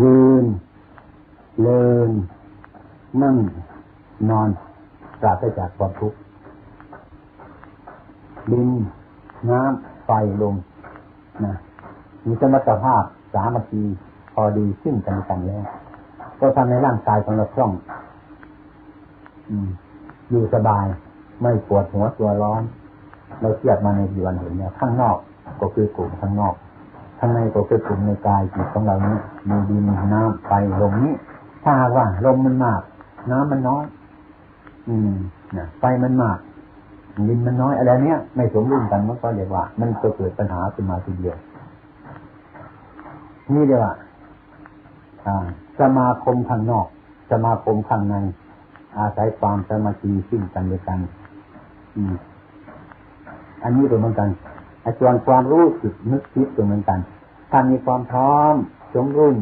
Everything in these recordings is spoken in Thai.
ยืนเดินนั่งนอนปราศจากความทุกข์ดินน้ำไฟลมนะมีสมรรถภาพสามัคคีพอดีขึ้นกันกันแล้ว ก็ทำให้ร่างกายของเราคล่องอืมอยู่สบาย ไม่ปวดหัวตัวร้อน เราเทียบมาในดีวันเห็นเนี่ย ข้างนอกก็คือกลุ่มข้างนอก ข้างในก็คือกลุ่มในกายจิตของเรานี้มีดินน้ำไฟลมนี้ ถ้าว่าลมมันมาก น้ำมันน้อย อืมนะไฟมันมากดินมันน้อยอะไรเนี้ยไม่สมดุลกันมันก็เรียกว่า มันก็เกิดปัญหาขึ้นมาทีเดียวนี่เรียกว่าสมาคมข้างนอก สมาคมข้างใน อาศัยความสมาธิซึ่งกันและกัน อืม อันนี้เป็นเหมือนกัน ส่วนความรู้สึกนึกคิดเป็นเหมือนกัน ถ้ามีความพร้อมสมรุ่น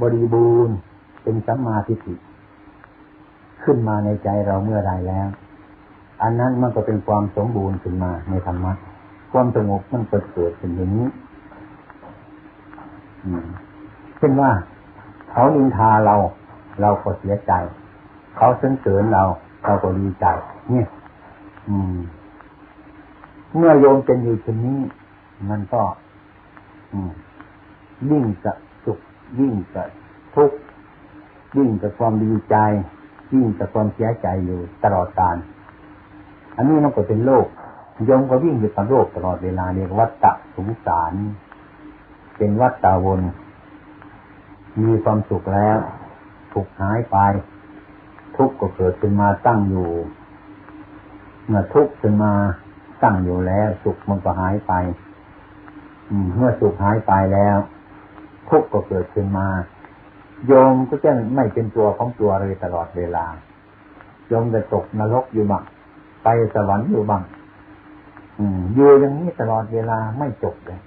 บริบูรณ์ เป็นสัมมาทิฏฐิขึ้นมาในใจเราเมื่อไรแล้ว อันนั้นมันก็เป็นความสมบูรณ์ขึ้นมาในธรรมะความสงบมันเกิดเกิดขึ้นอย่างนี้เช่นว่า เขานินทาเรา เราก็เสียใจ เขาสรรเสริญเรา เราก็ดีใจ เนี่ย อืม เมื่อโยมเป็นอยู่เช่นนี้ มันก็ยิ่งจะสุขยิ่งจะทุกข์ยิ่งจะความดีใจ ยิ่งจะความเสียใจอยู่ตลอดกาลอันนี้มันก็เป็นโลกโยมก็วิ่งอยู่กับโลกตลอดเวลาเรียกวัฏฏะสงสาร เป็นวัฏฏะวน มีความสุขแล้วทุกหายไป ทุกข์ก็เกิดขึ้นมาตั้งอยู่ เมื่อทุกข์ขึ้นมา ตั้งอยู่แล้ว สุขมันก็หายไปเมื่อสุขหายไปแล้ว ทุกข์ก็เกิดขึ้นมา โยมก็จะไม่เป็นตัวของตัวเลยตลอดเวลา โยมจะตกนรกอยู่บ้างไปสวรรค์อยู่บ้างอยู่อย่างนี้ตลอดเวลาไม่จบเลย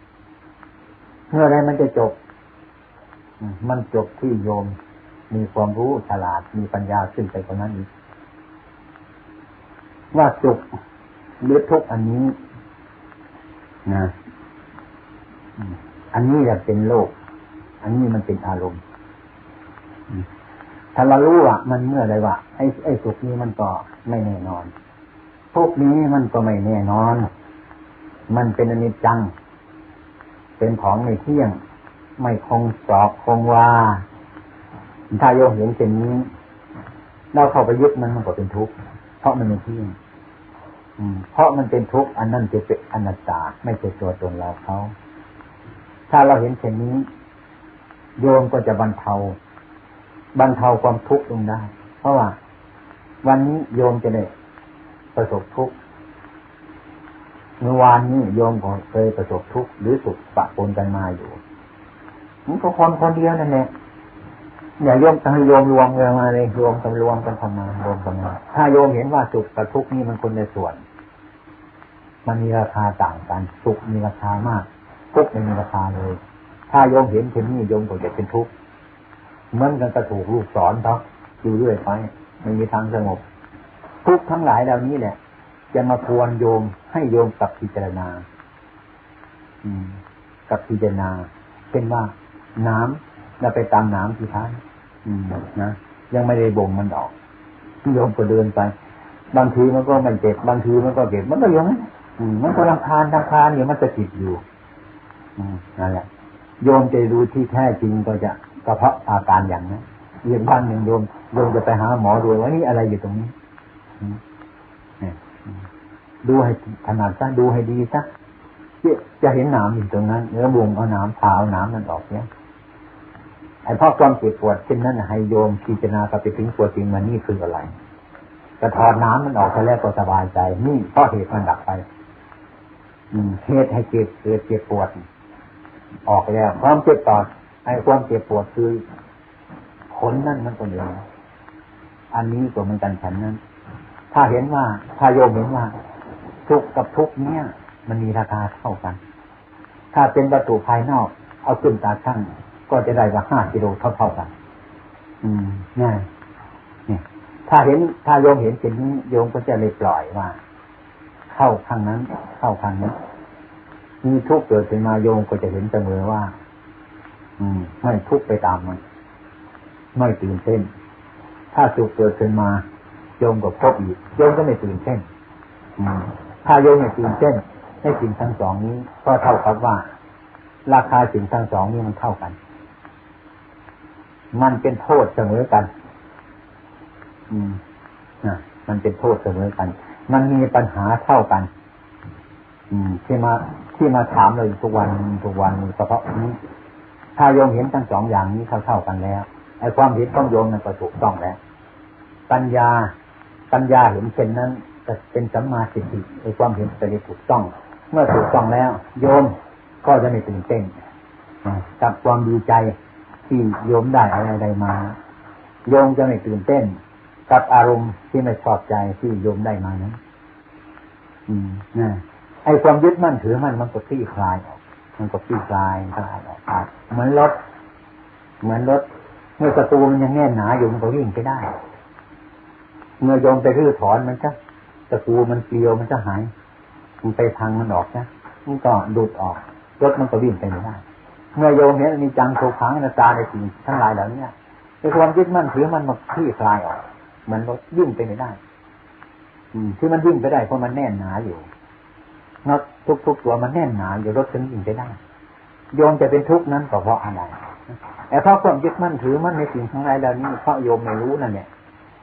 เมื่อไรมันจะจบ มันจบที่โยม มีความรู้ฉลาดมีปัญญาขึ้นไปกว่านั้นอีกว่าสุข หรือทุกอันนี้นะอันนี้จะเป็นโลก อันนี้มันเป็นอารมณ์ถ้าเรารู้ว่ามันเมื่อไรว่าไอ้ไอ้สุขนี้มันก็ไม่แน่นอนทุกนี้มันก็ไม่แน่นอน มันเป็นอนิจจัง เป็นของไม่เที่ยง ไม่คงสอบคงว่าถ้าโยมเห็นเช่นนี้เราเข้าไปยึดมันมันก็เป็นทุกข์เพราะมันไม่เที่ยง เพราะมันเป็นทุกข์อันนั้นจะเป็นอนัตตา ไม่ใช่ตัวตนเราเขา ถ้าเราเห็นเช่นนี้ โยมก็จะบรรเทา บรรเทาความทุกข์ลงได้ เพราะว่า วันนี้โยมจะได้ประสบทุกข์เมื่อวานนี้โยมก็เคยประสบทุกข์หรือสุขปะปนกันมาอยู่มันก็คนคนเดียวนั่นแหละอย่าโยมต้องโยมรวมกันมาเลยรวมกันรวมกันทำมารวมกันมาถ้าโยมเห็นว่าสุขกับทุกข์นี่มันคนในส่วน มันมีราคาต่างกันสุขมีราคามากทุกข์ไม่มีราคาเลย ถ้าโยมเห็นเช่นนี้โยมก็จะเป็นทุกข์เหมือนกันกระถูกลูกสอนเขาอยู่เรื่อยไปไม่มีทางสงบ ทุกทั้งหลายเหล่านี้แหละ จะมาควรโยมให้โยมกับพิจารณา อืม กับพิจารณาเป็นว่าน้ำเราไปตามน้ำที่ท้ายนะยังไม่ได้บ่งมันออกโยมก็เดินไป บางทีมันก็ไม่เจ็บบางทีมันก็เจ็บมันก็ยังอื มันก็รังคาญรังคาญเนี่มันจะติดอยู่นั่นแหละโยมจะรู้ที่แท้จริงก็จะกระเพาะอาการอย่างนั้นเรียนบ้านหนึ่งโยมโยมจะไปหาหมอดูว่านี่อะไรอยู่ตรงนี้ดูให้ขนาดซะดูให้ดีซะจะเห็นหนามอยู่ตรงนั้นเนื้อบุงเอาหนามเผาหนามนั่นออกเนี่ยไอ้พ่อความเจ็บปวดเช่นนั้นให้โยมพิจารณาไปถึงปวดจริงมันนี่คืออะไรจะถอดน้ำมันออกไปแล้วก็สบายใจ นี่เพราะเหตุมันดับไป เหตุให้เจ็บเกิดเจ็บปวด ออกแล้ว ความเจ็บต่อไอ้ความเจ็บปวดคือผลนั่นมันก็เดียวอันนี้ก็เหมือนกันฉันนั้น ถ้าเห็นว่าถ้าโยมเห็นว่า ทุกกับทุกเนี้ยมันมีราคาเท่ากัน ถ้าเป็นวัตถุภายนอก เอาขึ้นตาช่างก็จะได้ว่าห้ากิโลเท่าเท่ากัน อืมง่ายเนี่ย ถ้าเห็นถ้าโยมเห็นเช่นนี้โยมก็จะเลยปล่อยว่า เข้าข้างนั้น เข้าข้างนี้มีทุกเกิดขึ้นมาโยมก็จะเห็นเสมอว่า อืม ไม่ทุกข์ไปตามมัน ไม่ตื่นเต้น ถ้าสุขเกิดขึ้นมาโยมก็พบอีกโยมก็ไม่ตื่นเต้นอืมถ้าโยมไม่ตื่นเต้นให้สิ่งทั้งสองนี้ ก็เท่ากับว่า ราคาสิ่งทั้งสองนี้มันเท่ากัน มันเป็นโทษเสมอกัน อืมนะมันเป็นโทษเสมอกัน มันมีปัญหาเท่ากัน อืม ที่มาที่มาถามเราอยู่ทุกวันทุกวันเฉพาะนี้ถ้าโยมเห็นทั้งสองอย่างนี้เท่าเท่ากันแล้วไอ้ความเห็นของโยมนั้นก็ถูกต้องแล้ว ปัญญาปัญญาเห็นเช่นนั้นจะเป็นสัมมาสิทธิไอ้ความเห็นจะได้ถูกต้อง เมื่อถูกต้องแล้ว โยมก็จะไม่ตื่นเต้นอ่ากับความดีใจที่โยมได้อะไรใดมา โยมจะไม่ตื่นเต้น กับอารมณ์ที่ไม่ชอบใจที่โยมได้มานั้นอืมนะไอ้ความยึดมั่นถือมั่นมันก็คลี่คลายออกมันก็คลี่คลายคลายออกเหมือนรถ เหมือนรถเมื่อประตูมันยังแน่นหนาอยู่มันก็วิ่งไปได้ เมื่อโยมไปรื้อถอนมันจะตะปูมันเกลียวมันจะหายมันไปพังมันออกนะมันก็ดูดออกรถมันก็วิ่งไปไม่ได้ เมื่อโยมเห็นมีจังโทขังนาตาในสิ่งทั้งหลายเหล่านี้ในความยึดมั่นถือมันมันคลี่คลายออก มันรถวิ่งไปไม่ได้ อืมที่มันวิ่งไปได้เพราะมันแน่นหนาอยู่น็อตทุกตัวมันแน่นหนาอยู่รถถึงวิ่งไปได้โยมจะเป็นทุกข์นั้นก็เพราะอะไรแต่เพราะความยึดมั่นถือมั่นในสิ่งทั้งหลายเหล่านี้เพราะโยมไม่รู้นั่นเนี่ย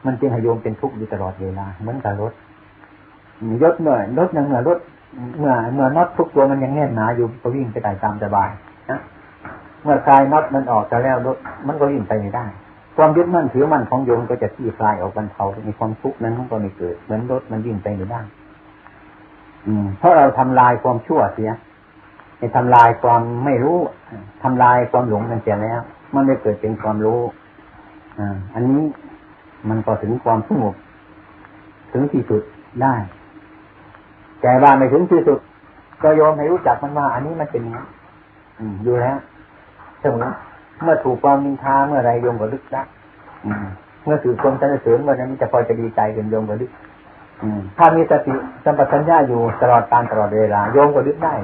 มันจึงให้โยมเป็นทุกข์อยู่ตลอดเวลาเหมือนกับรถรถเมื่อรถยังเมื่อรถเมื่อเมื่อน็อตทุกตัวมันยังแน่นหนาอยู่ก็วิ่งไปได้ตามสบายนะเมื่อคลายน็อตมันออกจะแล้วรถมันก็วิ่งไปไม่ได้ ความยึดมั่นถือมั่นของโยมก็จะที่คลายออกบรรเทามีความทุกข์นั้นมันก็ไม่เกิด เหมือนรถมันวิ่งไปไม่ได้อืม เพราะเราทำลายความชั่วเสียไปทำลายความไม่รู้ทำลายความหลงนั่นเสียแล้ว มันไม่เกิดเป็นความรู้อ่าอันนี้มันก็ถึงความสงบถึงที่สุดได้ แต่ว่าไม่ถึงที่สุด ก็โยมให้รู้จักมันว่า อันนี้มันเป็นอย่างนี้อยู่แล้วเสม เมื่อถูกความนินทาเมื่อไรโยมก็ลึกได้อืมเมื่อถือความสรรเสริญเมื่อนั้นจะพอจะดีใจเป็นโยมก็ลึกถ้ามีสติสัมปชัญญะอยู่ตลอดการตลอดเวลาโยมก็ลึกได้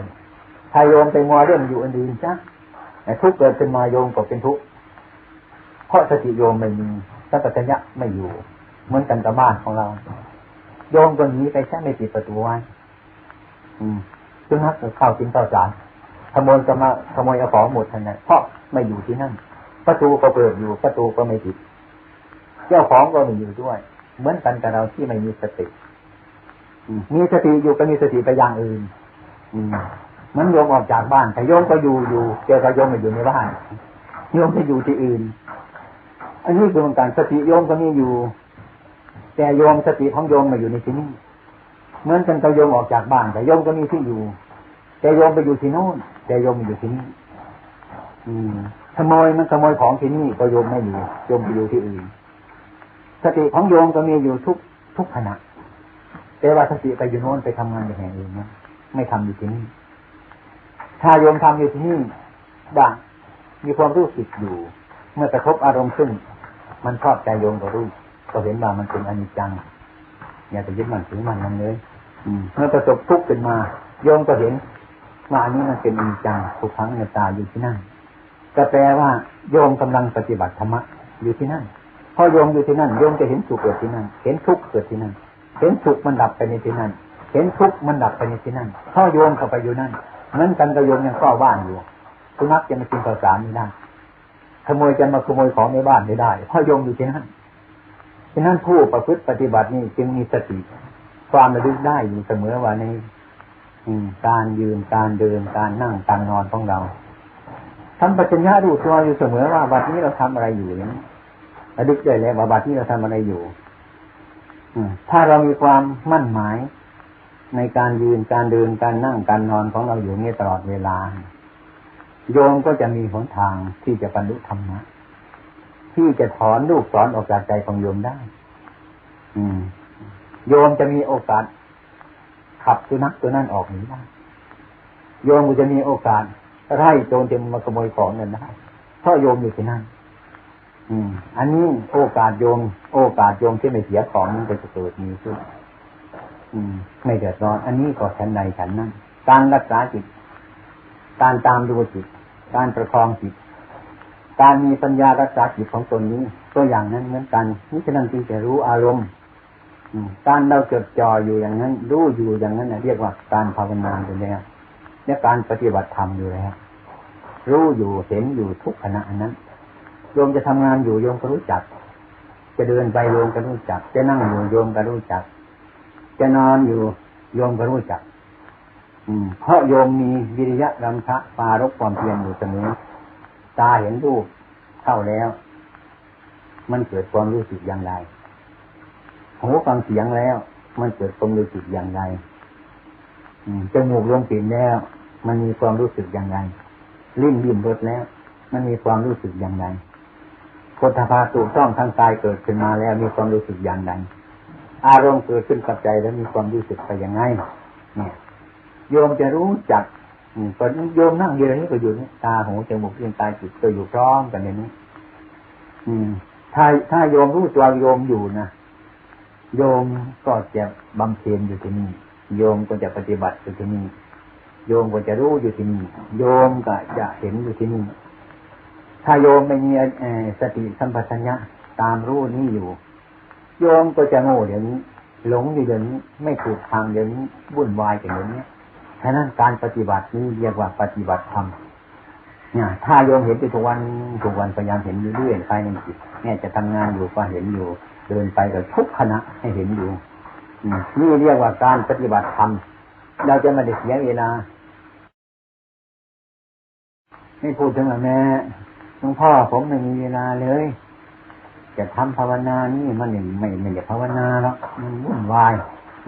ถ้าโยมไปมัวเรื่องอยู่อันอื่นจ้ะทุกเกิดขึ้นมาโยมก็เป็นทุกข์เพราะสติโยมไม่มีสัมปชัญญะไม่อยู่ เหมือนกันกับบ้านของเรา โยมคนนี้ไปแค่ไม่ปิดประตูไว้ซึ่งฮักเข้ากินข้าวสาร ขโมยก็มาขโมยเอาของหมดทันนั้นเพราะไม่อยู่ที่นั่น ประตูก็เปิดอยู่ประตูก็ไม่ปิด เจ้าของก็ไม่อยู่ด้วย เหมือนกันกับเราที่ไม่มีสติอืมมีสติอยู่ก็มีสติไปอย่างอื่นอืมมันโยมออกจากบ้านแต่โยมก็อยู่อยู่เจอกับโยมมาอยู่ในบ้านโยมไปอยู่ที่อื่น อันนี้คือเหมือนกันสติโยมก็มีอยู่ แต่โยมสติของโยมมาอยู่ในที่นี้เหมือนกันกับโยมออกจากบ้านแต่โยมก็มีที่อยู่ แต่โยมไปอยู่ที่โน่นแต่โยมอยู่ที่นี่อืมขโมยมันขโมยของที่นี่ก็โยมไม่อยู่โยมไปอยู่ที่อื่นสติของโยมก็มีอยู่ทุกทุกขณะแต่ว่าสติไปอยู่โน่นไปทำงานอย่างอื่นนะไม่ทำอยู่ที่นี่ถ้าโยมทำอยู่ที่นี่บ้างมีความรู้สึกอยู่ เมื่อกระทบอารมณ์ขึ้น มันชอบใจโยมก็รู้ก็เห็นว่ามันเป็นอนิจจัง อย่าไปยึดมันถือมันมันเลยเมื่อประสบทุกข์ขึ้นมา โยมก็เห็น ว่าอันนี้มันเป็นอนิจจังทุกครั้งในตาอยู่ที่นั่นก็แปลว่าโยมกำลังปฏิบัติธรรมะอยู่ที่นั่นพอโยมอยู่ที่นั่นโยมจะเห็นสุขเกิดที่นั่น เห็นทุกข์เกิดที่นั่น เห็นสุขมันดับไปในที่นั่น เห็นทุกข์มันดับไปในที่นั่นพอโยมเข้าไปอยู่นั่นนั้นกันกับโยมยังเฝ้าบ้านอยู่สุนัขจะมากินข้าวสารไม่ได้ขโมยจะมาขโมยของในบ้านไม่ได้เพราะโยมอยู่ที่นั่นฉะนั้นผู้ประพฤติปฏิบัตินี่จึงมีสติความระลึกได้อยู่เสมอว่าใน การยืนการเดินการนั่งการนอนของเราทำปัญญาดูตัวอยู่เสมอว่าบัดนี้เราทำอะไรอยู่นี้ระลึกได้แล้วว่าบัดนี้เราทำอะไรอยู่ อืถ้าเรามีความมั่นหมายในการยืนการเดินการนั่งการนอนของเราอยู่นี่ตลอดเวลา โยมก็จะมีหนทางที่จะบรรลุธรรมะที่จะถอนลูกสอนออกจากใจของโยมได้ อืม โยมจะมีโอกาส ขับสุนัขตัวนั้นออกหนีได้โยมก็จะมีโอกาสไล่โจรจะมาขโมยของเงินได้เพราะโยมอยู่ที่นั่นอืม อันนี้โอกาสโยม โอกาสโยมที่ไม่เสียของมันก็จะเกิดมีขึ้นอืม ไม่เดือดร้อน อันนี้ก็ฉันใดฉันนั้นการรักษาจิต การตามดูจิต การประคองจิต การมีปัญญารักษาจิตของตนนี้ ตัวอย่างนั้นเหมือนกันนี่ฉะนั้นจึงจะรู้อารมณ์ การเราจดจ่ออยู่อย่างนั้น รู้อยู่อย่างนั้นนะเรียกว่าการภาวนาอยู่แล้วและการปฏิบัติธรรมอยู่แล้วรู้อยู่เห็นอยู่ทุกขณะนั้นโยมจะทำงานอยู่โยมก็รู้จัก จะเดินไปโยมก็รู้จัก จะนั่งอยู่โยมก็รู้จัก จะนอนอยู่โยมก็รู้จัก อืม เพราะโยมมีวิริยะรำพะปารกความเพียรอยู่เสมอตาเห็นรูปเข้าแล้ว มันเกิดความรู้สึกอย่างไร หูฟังเสียงแล้ว มันเกิดความรู้สึกอย่างไรจมูกลมกลิ่นแล้ว มันมีความรู้สึกอย่างไรลิ้นยิ้มรสแล้ว มันมีความรู้สึกอย่างไรพุทธภาตุต้องทางกายเกิดขึ้นมาแล้วมีความรู้สึกอย่างไรอารมณ์เกิดขึ้นกับใจแล้วมีความรู้สึกไปยังไงเนี่ยโยมจะรู้จักอืมก็โยมนั่งอยู่นี้ก็อยู่นี่ตาหูจมูกลิ้นกายจิตก็อยู่พร้อมกันอย่างนี้อืม ถ้าถ้าโยมรู้ตัวโยมอยู่นะ โยมก็จะบำเพ็ญอยู่ที่นี่ โยมก็จะปฏิบัติอยู่ที่นี่ โยมก็จะรู้อยู่ที่นี่ โยมก็จะเห็นอยู่ที่นี่ ถ้าโยมไม่มีสติสัมปชัญญะตามรู้นี่อยู่ โยมก็จะโง่เดี๋ยวนี้ หลงอยู่เดี๋ยวนี้ ไม่ถูกทางเดี๋ยวนี้วุ่นวายอย่างเดี๋ยวนี้ฉะนั้นการปฏิบัตินี้เรียกว่าปฏิบัติธรรมเนี่ยถ้าโยมเห็นไปทุกวันทุกวันพยายามเห็นเรื่อยๆภายในจิตเนี่ยจะทำงานอยู่ก็เห็นอยู่ เดินไปก็ทุกขณะให้เห็นอยู่นี่เรียกว่าการปฏิบัติธรรมเราจะม่ได้เสียเวลาไม่พูดถึงแม่หลวงพ่อผมไม่มีเวลาเลย จะทำภาวนานี่มันไม่ไม่ไม่ได้ภาวนาแล้วมันวุ่นวาย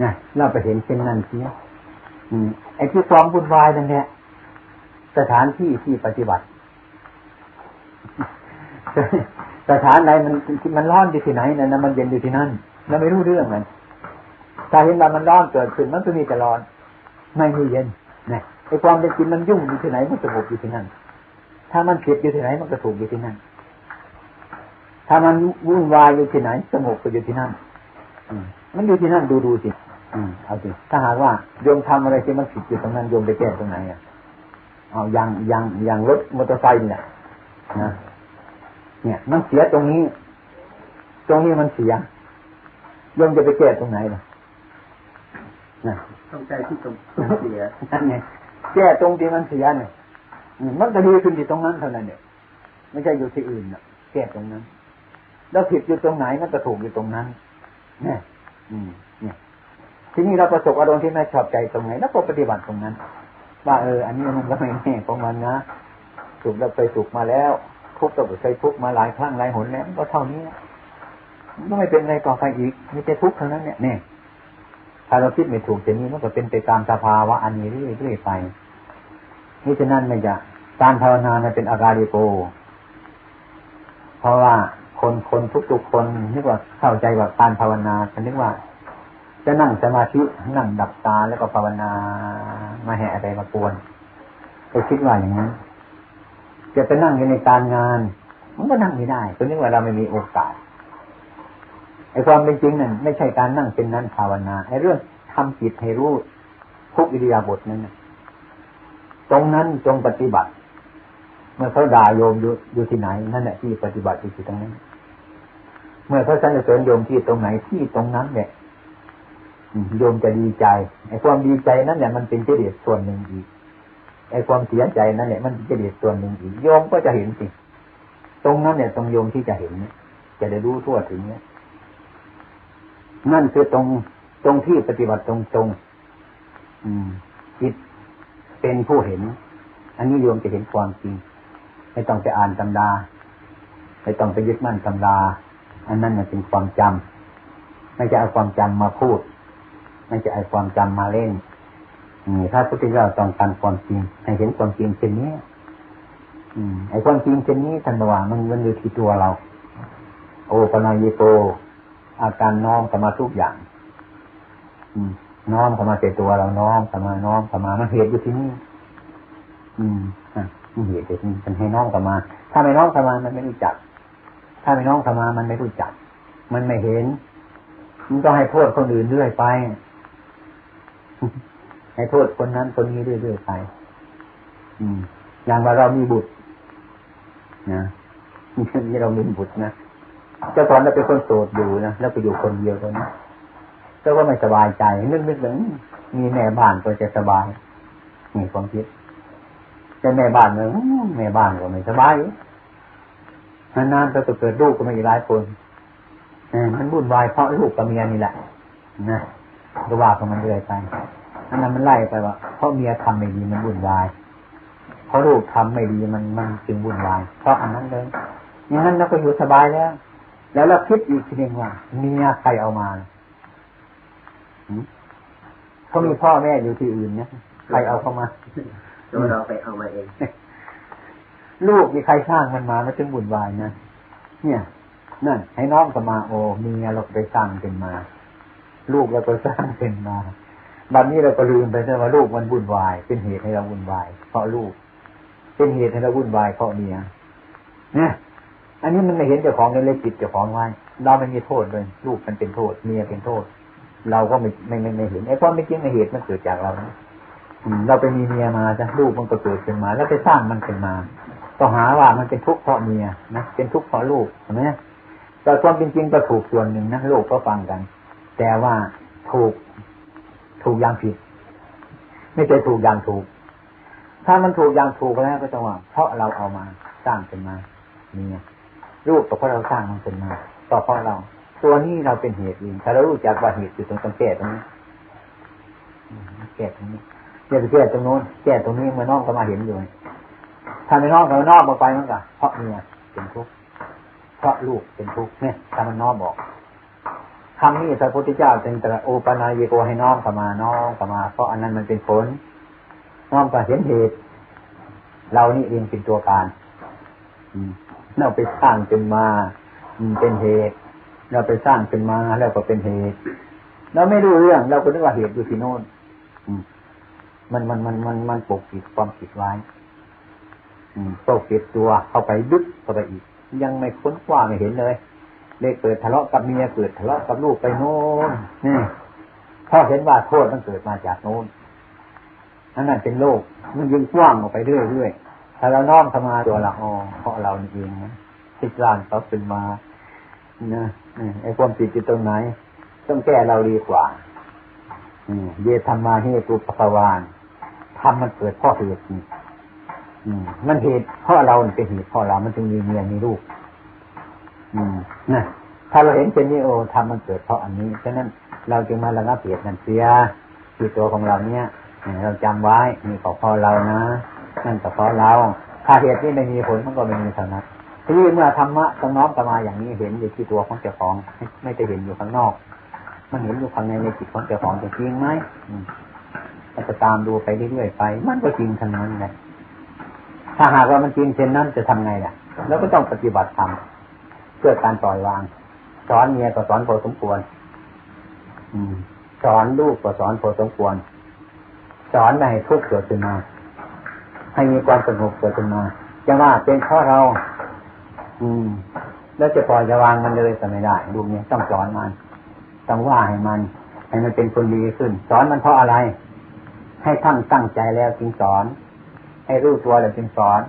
นะเราไปเห็นเช่นนั้นเสียอไอ้ที่ความวุ่นวายนั่นแหละสถานที่ที่ปฏิบัติ สถานไหนมันมันร้อนอยู่ที่ไหนนั่นนะมันเย็นอยู่ที่นั่นเราไม่รู้เรื่องมันถ้าเห็นว่ามันร้อนเกิดขึ้นมันก็มีแต่ร้อน ไม่มีเย็นนะไอ้ความเป็นจริงมันยุ่งอยู่ที่ไหนมันสงบอยู่ที่นั่น ถ้ามันผิดอยู่ที่ไหนมันก็ถูกอยู่ที่นั่น ถ้ามันวุ่นวายอยู่ที่ไหนสงบก็อยู่ที่นั่นมันอยู่ที่นั่นดูดูสิเอาสิถ้าหากว่าโยมทำอะไรที่มันผิดอยู่ตรงนั้นโยมไปแก้ตรงไหนอะเอาอย่างอย่างอย่างรถมอเตอร์ไซค์เนี่ยนะ เนี่ย มันเสียตรงนี้ ตรงนี้มันเสียโยมจะไปแก้ตรงไหนล่ะนะต้องใจที่ตรงเสียนั่นไงแก้ตรงที่มันเสียเนี่ยอืมมันก็ดีขึ้นที่ตรงนั้นเท่านั้นเนี่ยไม่ใช่อยู่ที่อื่นนะแก้ตรงนั้น แล้วผิดอยู่ตรงไหนมันก็ถูกอยู่ตรงนั้นเนี่ยอืมเนี่ยทีนี้เราประสบอารมณ์ที่ไม่ชอบใจตรงไหนแล้วก็ปฏิบัติตรงนั้น ว่าเออ อันนี้มันก็ไม่แน่ของมันนะสุขเราเคยสุขมาแล้ว ทุกข์เราก็เคยทุกข์มาหลายครั้งหลายหนแล้วก็เท่านี้มันก็ไม่เป็นอะไรต่อไปอีกมีแต่ทุกข์เท่านั้นเนี่ยเนี่ยถ้าเราคิดไม่ถูกเช่นนี้มันก็เป็นไปตามสภาวะอันนี้เรื่อยๆไปนี่ฉะนั้นไม่จะการภาวนาเป็นอาการิโก เพราะว่าคนคนทุกๆคนนึกว่าเข้าใจว่าการภาวนาฉันนึกว่า จะนั่งสมาธินั่งดับตาแล้วก็ภาวนามาแห่อะไรมากวนไปคิดว่าอย่างนั้น จะไปนั่งอยู่ในการงาน มันก็นั่งไม่ได้เพราะนึกว่าเราไม่มีโอกาสไอ้ความเป็นจริงนั่นไม่ใช่การนั่งเป็นนั้นภาวนาไอ้เรื่องทำจิตให้รู้ทุกอิริยาบถนั้นน่ะตรงนั้นจงปฏิบัติ เมื่อเขาด่าโยมอยู่อยู่ที่ไหนนั่นแหละที่ปฏิบัติอยู่ที่ตรงนั้น เมื่อเขาสรรเสริญโยมที่ตรงไหนที่ตรงนั้นเนี่ยอืมโยมจะดีใจไอ้ความดีใจนั่นแหละมันเป็นเจดีย์ส่วนหนึ่งอีก ไอ้ความเสียใจนั่นแหละมันเป็นเดีย์ส่วนหนึ่งอีกโยมก็จะเห็นสิตรงนั้นเนี่ยตรงโยมที่จะเห็นจะได้รู้ทั่วถึงเนี่ยนั่นคือตรงตรงที่ปฏิบัติตรงตรงๆจิตเป็นผู้เห็น อันนี้โยมจะเห็นความจริงไม่ต้องไปอ่านตำราไม่ต้องไปยึดมั่นตำราอันนั้นมันเป็นความจำไม่จะเอาความจำมาพูด ไม่จะเอาความจำมาเล่น ถ้าพุทธเจ้าต้องการความจริงให้เห็นความจริงเช่นนี้ไอ้ความจริงเช่นนี้ท่านบอกว่ามันมันอยู่ที่ตัวเรา โอปนายโต อาการน้อมเข้ามาทุกอย่าง อืน้อมเข้ามาใส่ตัวเราน้อมเข้ามาน้อมเข้ามามันเหตุอยู่ที่นี่อืมอะนี่เหตุอยู่ที่นี่มันให้น้อมเข้ามา ถ้าไม่น้อมเข้ามามันไม่รู้จัก ถ้าไม่น้อมเข้ามามันไม่รู้จัก มันไม่เห็น มันก็ให้โทษคนอื่นเรื่อยไป ให้โทษคนนั้นคนนี้เรื่อยๆไปอืมอย่างว่าเรามีบุตรนะนี่เรามีบุตรนะแต่ตอนเราเป็นคนโสดอยู่นะแล้วไปอยู่คนเดียวตอนนี้ก็ว่าไม่สบายใจนึกนึกถึงมีแม่บ้านก็จะสบายมีความคิดแต่แม่บ้านเนี่ยแม่บ้านก็ไม่สบายนานๆก็จะเกิดลูกก็ไม่หลายคนมันวุ่นวายเพราะลูกกับเมียนี่แหละนะก็ว่าของมันเรื่อยไป อันนั้นมันไล่ไปว่าเพราะเมียทำไม่ดีมันวุ่นวายเพราะลูกทำไม่ดีมันมันจึงวุ่นวาย เพราะอันนั้นเลยอย่างนั้นเราก็อยู่สบายแล้ว แล้วเราคิดอีกทีหนึ่งว่าเมียใครเอามาหืมเขามีพ่อแม่อยู่ที่อื่นเนี่ยใครเอาเข้ามาตัวเราไปเอามาเองลูกมีใครสร้างมันมามันจึงวุ่นวายนะเนี่ยนั่นให้น้องก็มาโอ้เมียเราก็ไปสร้างเป็นมา ลูกเราก็สร้างเป็นมา บัดนี้เราก็ลืมไปใช่ว่าลูกมันวุ่นวาย เป็นเหตุให้เราวุ่นวาย เพราะลูก เป็นเหตุให้เราวุ่นวายเพราะเมียเนี่ยอันนี้มันไม่เห็นเจ้าของในเลยจิตเจ้าของไว้เราไม่มีโทษเลยลูกมันเป็นโทษ เมียเป็นโทษ เราก็ไม่ไม่ไม่เห็นไอ้ความไม่จริงในเหตุมันเกิดจากเรานะเราไปมีเมียมาจ้ะลูกมันก็เกิดขึ้นมา แล้วไปสร้างมันขึ้นมาก็หาว่ามันเป็นทุกข์เพราะเมียนะเป็นทุกข์เพราะลูกเห็นไหมแต่ความเป็นจริงก็ถูกส่วนหนึ่งนะโลกก็ฟังกัน แต่ว่าถูก ถูกอย่างผิด ไม่ใช่ถูกอย่างถูก ถ้ามันถูกอย่างถูกแล้วก็ต้องว่าเพราะเราเอามาสร้างขึ้นมาเมียลูกก็เพราะเราสร้างมันขึ้นมาก็เพราะเรา ตัวนี้เราเป็นเหตุเองถ้าเรารู้จักว่าเหตุอยู่ตรงตรงแก้ตรงนี้แก้ตรงนี้อย่าไปแก้ตรงโน้นแก้ตรงนี้เมื่อน้องก็มาเห็นอยู่ถ้าไม่น้องก็นอกมาไปมันก็เพราะเมียเป็นทุกข์เพราะลูกเป็นทุกข์เนี่ยถ้ามันน้อมบอก คำนี้พระพุทธเจ้าจึงตรัสโอปนายโกให้น้อมเข้ามาน้อมเข้ามา เพราะอันนั้นมันเป็นผลน้อมก็เห็นเหตุ เรานี่เองเป็นตัวการเราไปสร้างขึ้นมาเป็นเหตุ เราไปสร้างขึ้นมาแล้วก็เป็นเหตุเราไม่รู้เรื่อง เราก็นึกว่าเหตุอยู่ที่โน่นมันมันมันมันมันปกปิดความผิดไว้อืมตกเก็บตัวเข้าไปดึกเข้าไปอีก ยังไม่ค้นคว้าไม่เห็นเลย เลยเกิดทะเลาะกับเมียเกิดทะเลาะกับลูกไปโน่นนี่พอเห็นว่าโทษมันเกิดมาจากโน่นนั่นนั่นเป็นโลก มันยิ่งกว้างออกไปเรื่อยๆ ถ้าเราน้อมเข้ามาตัวเราอ๋อเพราะเรานี่เองนะที่กลางเขาขึ้นมานะนี่ไอ้ความผิดอยู่ตรงไหน ต้องแก้เราดีกว่าอืมเยธรรมาเฮตุปปวานทำมันเกิดเพ่อเหตุนี่อืมมันเหตุเพราะเราเป็นเหตุเพราะเรา มันจึงมีเมียมีลูกอืม นะถ้าเราเห็นเป็นนี่โอทำมันเกิดเพราะอันนี้ฉะนั้นเราจึงมาระงับเหตุนั่นเสียที่ตัวของเราเนี่ยเราจำไว้นี่ก็เพราะเรานะนั่นก็เพราะเรา ถ้าเหตุนี้ไม่มีผลมันก็ไม่มีเท่านั้นทีนี้เมื่อธรรมะต้องน้อมกลับมาอย่างนี้เห็นอยู่ที่ตัวของเจ้าของไม่ได้เห็นอยู่ข้างนอก มันเห็นอยู่ข้างในในจิตของเจ้าของจริงไหมมเราจะตามดูไปเรื่อยๆไป มันก็จริงทั้งนั้นเลยถ้าหากว่ามันจริงเช่นนั้นจะทำไงล่ะ แล้วก็ต้องปฏิบัติธรรม เพื่อการปล่อยวาง สอนเมียก็สอนพอสมควร อืม สอนลูกก็สอนพอสมควร สอนให้ทุกข์เกิดขึ้นมา ให้มีความสงบเกิดขึ้นมาจะว่าเป็นเพราะเรา อืม แล้วจะปล่อยจะวางมันเลยก็ไม่ได้ลูกเนี่ยต้องสอนมันต้องว่าให้มัน ให้มันเป็นคนดีขึ้น สอนมันเพราะอะไร ให้ท่านตั้งใจแล้วจึงสอน ให้รู้ตัวแล้วจึงสอน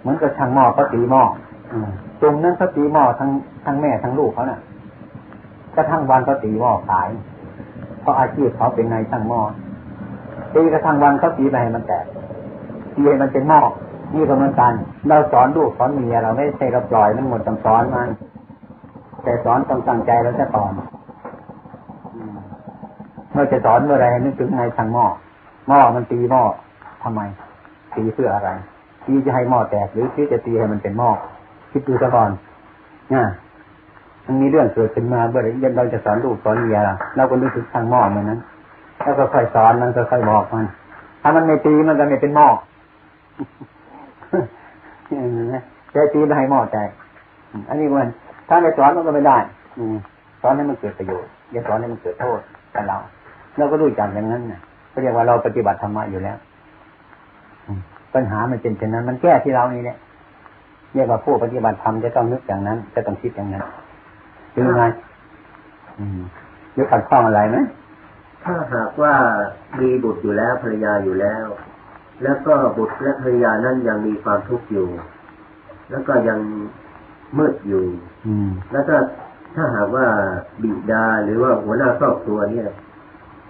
เหมือนกับช่างหม้อเขาตีหม้อ ตรงนั้นเขาตีหม้อทั้งทั้งแม่ทั้งลูกเขาน่ะก็ทั้งวันเขาตีหม้อขาย เพราะอาชีพเขาเป็นนายช่างหม้อตีกระทั่งวันเขาตีไปให้มันแตกตีให้มันเป็นหม้อนี่ก็เหมือนกัน เราสอนลูกสอนเมียเราไม่ใช่เราปล่อยมันหมดต้องสอนมันแต่สอนต้องตั้งใจเราจะสอนเมื่อจะสอนเมื่อไรนึกถึงนายช่างหม้อหม้อมันตีหม้อทำไมตีเพื่ออะไรตีจะให้หม้อแตกหรือที่จะตีให้มันเป็นหม้อ คิดดูซะก่อนนะมันมีเรื่องเกิดขึ้นมาเมื่อไหร่เราจะสอนลูกสอนเมียเราก็นึกถึงทางหม้อมันนั้นแล้วก็ค่อยสอนมันก็ค่อยบอกมัน ถ้ามันไม่ตีมันก็ไม่เป็นหม้อจตีไม่ให้หม้อแตกอันนี้มันถ้าไม่สอนมันก็ไม่ได้ อืสอนให้มันเกิดประโยชน์อย่าสอนให้มันเกิดโทษกับเราเราก็รู้จักอย่างนั้นนะเขาเรียกว่าเราปฏิบัติธรรมะอยู่แล้วปัญหามันเป็นเช่นนั้น มันแก้ที่เรานี่แหละ รียกว่าผู้ปฏิบัติธรรมจะต้องนึกอย่างนั้น จะต้องคิดอย่างนั้นเป็นยังไงอืมหรือขัดข้องอะไรไหมถ้าหากว่ามีบุตรอยู่แล้วภรรยาอยู่แล้ว แล้วก็บุตรและภรรยานั้นยังมีความทุกข์อยู่ แล้วก็ยังมืดอยู่ อืมแล้วก็ถ้าหากว่าบิดาหรือว่าหัวหน้าครอบครัวเนี่ย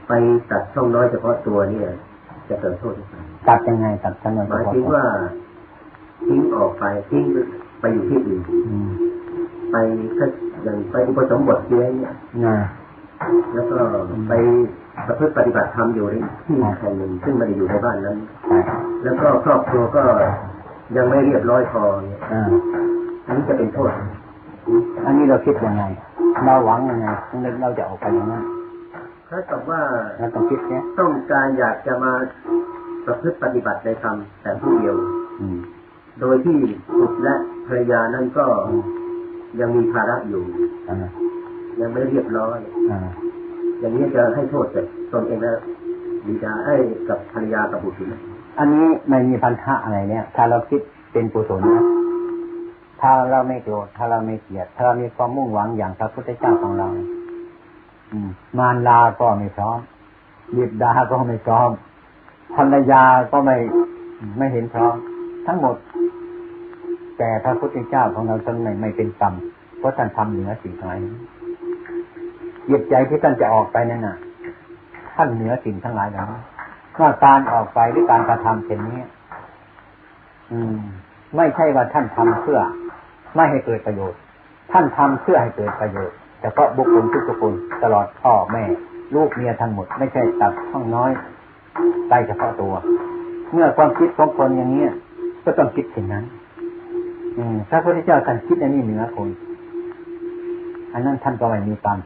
ไปตัดช่องน้อยเฉพาะตัวเนี่ย จะเกิดโทษหรือเปล่าตัดยังไงตัดถนนหมายถึงว่า ทิ้งออกไปทิ้งไปอยู่ที่อื่นอืมไปก็อย่างไปอุปสมบทเสียเนี่ยนะแล้วก็ไปประพฤติปฏิบัติธรรมอยู่ในที่แห่งหนึ่งซึ่งไม่ได้อยู่ในบ้านนั้นใช่แล้วก็ครอบครัวก็ยังไม่เรียบร้อยพอเนี่ยอ่าอันนี้จะเป็นโทษ อันนี้เราคิดยังไง เราหวังยังไงนึกเราจะออกไปอย่างนั้นถ้ากับว่าเราต้องคิดเนี่ยต้องการอยากจะมาประพฤติปฏิบัติในธรรมแต่ผู้เดียว อืม โดยที่บุตรและภรรยานั้นก็ยังมีภาระอยู่อ่ายังไม่เรียบร้อยอ่าอย่างนี้จะให้โทษกับตนเองและบิดาไอ้ยกับภรรยากับบุตรนะอันนี้ไม่มีพันธะอะไรเนี่ย ถ้าเราคิดเป็นกุศลนะถ้าเราไม่โกรธถ้าเราไม่เกลียด ถ้าเรามีความมุ่งหวังอย่างพระพุทธเจ้าของเรา อืมมารดาก็ไม่พร้อมบิดาก็ไม่พร้อมภรรยาก็ไม่ไม่เห็นพร้อม ทั้งหมด แต่พระพุทธเจ้าของเราท่านไม่ไม่เป็นกรรมเพราะท่านทำเหนือสิ่งทั้งหลายเหยียดใจที่ท่านจะออกไปนั่นน่ะ ท่านเหนือสิ่งทั้งหลายเหล่านั้นว่าการออกไปหรือการกระทำเช่นนี้อืม ไม่ใช่ว่าท่านทำเพื่อ ไม่ให้เกิดประโยชน์ ท่านทำเพื่อให้เกิดประโยชน์เฉพาะบุคคลทุกคนตลอดพ่อแม่ ลูกเมียทั้งหมด ไม่ใช่ตัดช่องน้อยใต้เฉพาะตัว เมื่อความคิดของคนอย่างนี้ยก็ต้องคิดถึงนั้น พระพุทธเจ้าท่านคิดอันนี้เหนือคน อันนั้นท่านก็ไม่มีกรรม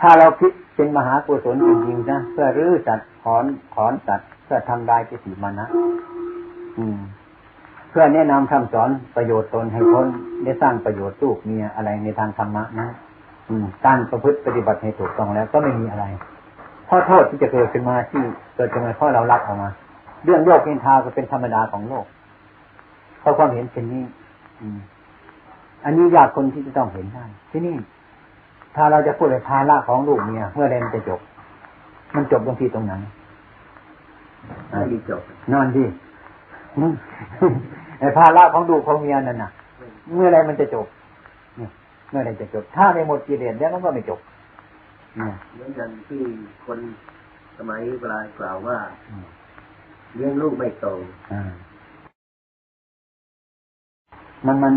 ถ้าเราคิดเป็นมหากุศลจริงๆนะเพื่อรื้อสัตว์ถอนถอนสัตว์เพื่อทำลายกิติมานะอืม เพื่อแนะนำคำสอนประโยชน์ตนให้พ้นได้สร้างประโยชน์ลูกเมียอะไรในทางธรรมะนะอืมการประพฤติปฏิบัติให้ถูกต้องแล้วก็ไม่มีอะไรเพราะโทษที่จะเกิดขึ้นมาที่เกิดขึ้นมาเพราะเรารับออกมา เรื่องโลกนินทาก็เป็นธรรมดาของโลก เพราะความเห็นเช่นนี้ อืม อันนี้ยากคนที่จะต้องเห็นได้ที่นี่ ถ้าเราจะพูดในภาระของลูกเมียเมื่อไรมันจะจบ มันจบตรงที่ตรงไหนไม่ดีจบนอนดิอืมไอ้ภาระของลูกของเมียนั่นน่ะ เมื่อไรมันจะจบเนี่ยเมื่อไรจะจบ ถ้าไม่หมดกิเลสแล้วมันก็ไม่จบเนี่ยเหมือนกันที่คนสมัยโบราณกล่าวว่าอืมเลี้ยงลูกไม่โตอ่า มันมัน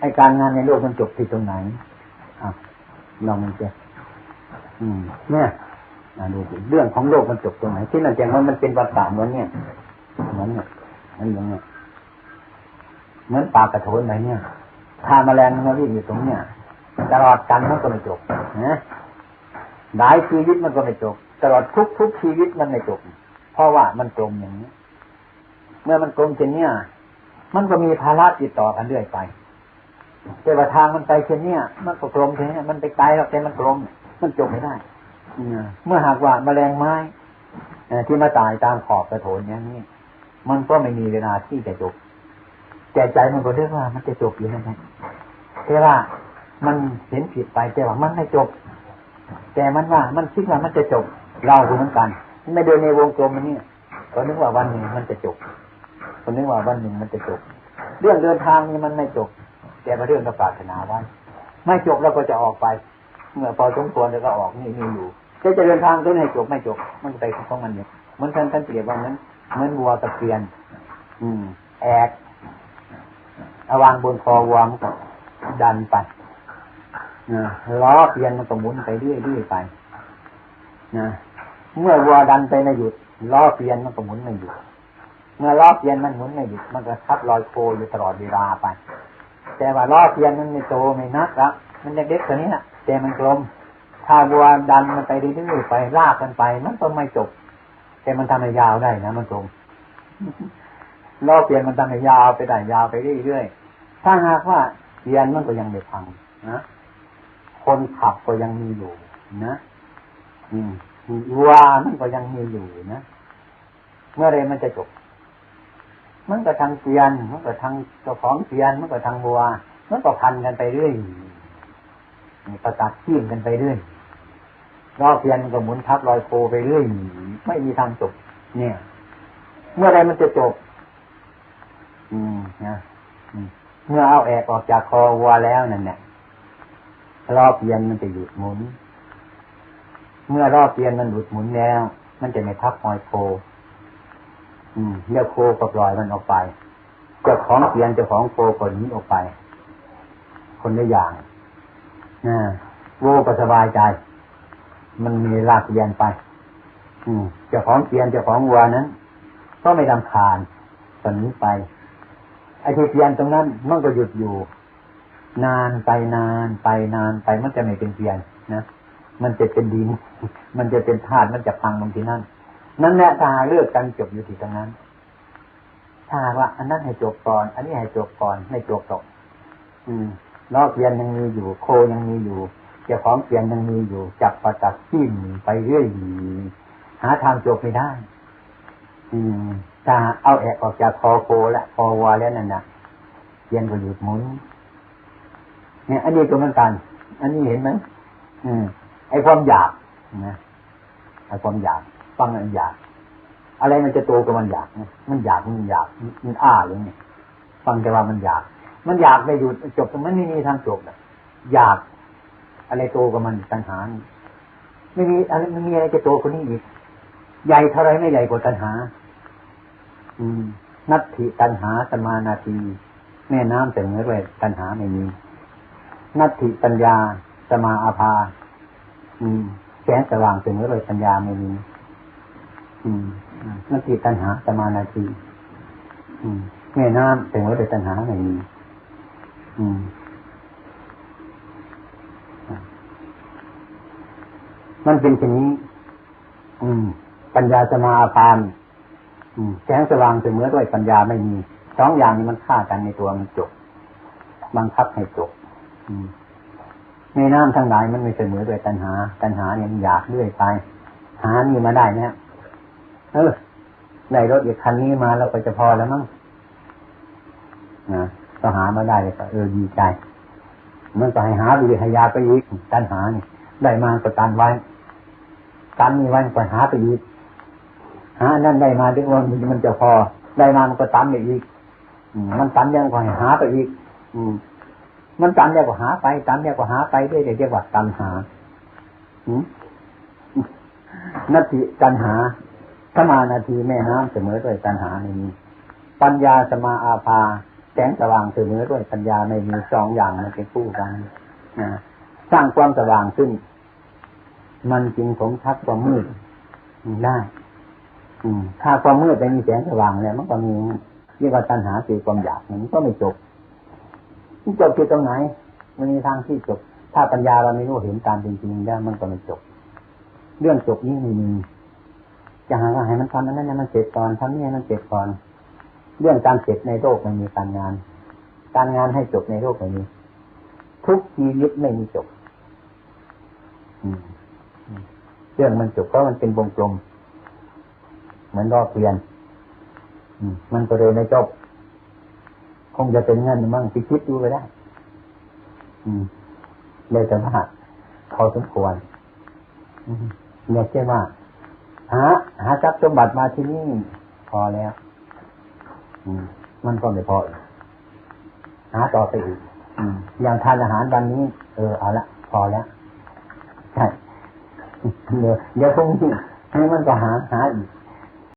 ไอการงานในโลกมันจบที่ตรงไหนอะลองมันเจอืม เนี่ยอ่าดูสิเรื่องของโลกมันจบตรงไหน ที่นั่นแจ้งว่ามันเป็นวัฏฏะเหมือนเนี่ยเหมือนเนี่ยเหมือนอย่างเนี่ยเหมือนปลากระโถนไหนเนี่ยถ้าแมลงมันวิ่งอยู่ตรงเนี่ยตลอดกันมันก็ไม่จบนะหลายชีวิตมันก็ไม่จบ ตลอดทุกทุกชีวิตมันไม่จบ เพราะว่ามันกลมอย่างนี้ เมื่อมันกลมเช่นเนี้ย มันก็มีภาระติดต่อกันเรื่อยไป แต่ว่าทางมันไปเช่นเนี้ยมันก็กลมเช่นเนี้ยมันไปไกลแล้วแต่มันกลม มันจบไม่ได้เมื่อหากว่าแมลงไม้ที่มาตายตามขอบกระโถนอย่างนี้มันก็ไม่มีเวลาที่จะจบ แต่ใจมันก็เรียกว่ามันจะจบอยู่นั่นแหละแต่ว่ามันเห็นผิดไปแต่ว่ามันไม่จบ แต่มันว่ามันคิดว่ามันจะจบ เราคือเหมือนกัน ไม่เดินในวงกลมมันเนี่ยก็นึกว่าวันหนึ่งมันจะจบ ก็นึกว่าวันหนึ่งมันจะจบ เรื่องเดินทางนี่มันไม่จบ แต่ว่าเรื่องเราปรารถนาไว้ไม่จบเราก็จะออกไป เมื่อพอสมควรแล้วก็ออกนี่มีอยู่จะจะเดินทางก็ให้จบไม่จบ มันไปของมันเนี่ยเหมือนท่านท่านเปรียบว่าเหมือนเหมือนวัวตะเกียน อืม แอกเอาวางบนคอวัวมันก็ดันไปนะล้อเปลี่ยนมันก็หมุนไปเรื่อยเรื่อยๆไปนะเมื่อวัวดันไปไม่หยุดล้อเปลี่ยนมันก็หมุนไม่หยุด เมื่อล้อเปลี่ยนมันหมุนไม่หยุดมันก็ทับรอยโคอยู่ตลอดเวลาไป แต่ว่าล้อเปลี่ยนมันไม่โตไม่นักละมันเล็กๆตัวนี้นะแต่มันกลม ถ้าวัวดันมันไปเรื่อยๆไปลากกันไป มันก็ไม่จบ แต่มันทำให้ยาวได้นะมันกลมล้อเปลี่ยนมันทำให้ยาวไปได้ยาวไปเรื่อยๆถ้าหากว่าเปลี่ยนมันก็ยังไม่พังนะคนขับก็ยังมีอยู่นะอืมวัวมันก็ยังมีอยู่นะเมื่อไรมันจะจบ มันก็ทางเปลี่ยน มันก็ทางเจ้าของเปลี่ยน มันก็ทางวัว มันก็พันกันไปเรื่อยมีประตัดขี้มกันไปเรื่อยล้อเปลี่ยนมันก็หมุนทับรอยโคไปเรื่อยไม่มีทางจบ เนี่ย เมื่อไรมันจะจบ อืมนะเมื่อเอาแอกออกจากคอวัวแล้วนั่นเนี่ยรอบเยนมันจะหยุดหมุน เมื่อรอบเยนมันหยุดหมุนแล้ว มันจะไม่ทับหอยโค อืมเรียวโคก็ปล่อยมันออกไปเจ้าของเปลี่ยนเจ้าของโคก็หนีออกไป คนละอย่างนะโวก็สบายใจ มันมีลากเปลี่ยนไปอืเจ้าของเปลี่ยนเจ้าของวัวนั้น ก็ไม่รำคาญตอนนี้ไป ไอ้ที่เปลี่ยนตรงนั้นมันก็หยุดอยู่ นานไปนานไปนานไปมันจะไม่เป็นเปลี่ยนนะมันจะเป็นดิน มันจะเป็นธาตุมันจะพังลงที่นั่น นั่นแหละถ้าเลือกกันจบอยู่ที่ตรงนั้น ถ้าว่า อันนั้นให้จบก่อน อันนี้ให้จบก่อนไม่จบตกอืมลอกเพียนยังมีอยู่ โคยังมีอยู่เจ้าของเพียนยังมีอยู่ จับประจับจิ้มไปเรื่อยหาทางจบไม่ได้ อืมถ้าเอาแอกออกจากคอโคและคอวาแล้วนั่นนะเพียนก็หยุดหมุนเนี่ย อันนี้ก็เหมือนกัน อันนี้เห็นไหมอืมไอ้ความอยากนะไอความอยาก ฟังมันอยาก อะไรมันจะโตกับมันอยากมันอยากมันอยากมันอ้าอย่างนี้ฟังแต่ว่ามันอยาก มันอยากไปหยุดจบตรงนั้นไม่มีทางจบนะอยาก อะไรโตกับมันตัณหาไม่มีอะไรไม่มีอะไรจะโตกว่านี้อีกใหญ่เท่าไรไม่ใหญ่กว่าตัณหา อืม นัตถิตัณหาสมานาทีแม่น้ำแต่เมื่อไรตัณหาไม่มีนัตถิปัญญาสมาอาภา อืมแสงสว่างเสมอเลยปัญญาไม่มี อืมนักกีตัณหาสมานาทีแม่น้ำเสมอเลยตัณหาไม่มีมันเป็นเช่นนี้ อืม ปัญญาสมาอาภานแสงสว่างเสมอด้วยปัญญาไม่มีสองอย่างนี้มันฆ่ากันในตัวมันจบบังคับให้จบอืมในน้ำทั้งหลายมันไม่เสมอด้วยตัณหา ตัณหาเนี่ยมันอยากเรื่อยไป หานี่มาได้เนี่ย เออได้รถอีกคันนี้มาแล้วก็จะพอแล้วมั้งนะก็หามาได้เลยก็เออดีใจมันก็ให้หาดูให้ยาไปอีกตัณหานี่ได้มาก็ตันไว้ตันนี่ไว้ก็หาไปอีกหานั่นได้มาด้วยว่ามันจะพอ ได้มามันก็ตันไปอีกมันตันยังก็ให้หาไปอีก อืม มันตันแล้วก็หาไป ตันแล้วก็หาไปเรื่อยเรียกว่าตันหาอืมนาทีตันหา สมานาทีแม่น้ำเสมอด้วยตันหาไม่มี ปัญญาสมาอาภาแสงสว่างเสมอด้วยปัญญาไม่มีสองอย่างมันเป็นคู่กันนะสร้างความสว่างขึ้น มันจึงสมทับความมืดได้ อืม ถ้าความมืดไม่มีแสงสว่างแล้วมันก็มีเรียกว่าตัณหาคือความอยากมันก็ไม่จบมันจบที่ตรงไหน มันมีทางที่จบ ถ้าปัญญาเราไม่รู้เห็นตามจริงๆแล้วมันก็ไม่จบ เรื่องจบนี้ไม่มี จะหาว่าให้มันทำอันนั้นให้มันเสร็จก่อนทำนี่ให้มันเสร็จก่อน เรื่องการเสร็จในโลกไม่มีการงาน การงานให้จบในโลกไม่มีทุกชีวิตไม่มีจบเรื่องมันจบเพราะมันเป็นวงกลม เหมือนรอบเรียนมันก็เลยไม่จบ คงจะเป็นเงินมั่งพิคิดดูไปได้เลยแต่ว่าพอสมควรอืมเนี่ยเช่นว่า หาหาทรัพย์สมบัติมาที่นี่พอแล้วอืมันก็ไม่พอหาต่อไปอีกอย่างทานอาหารวันนี้ เออเอาละพอแล้วใช่เดี๋ยวเดี๋ยวพรุ่งนี้ให้มันก็หาหาอีก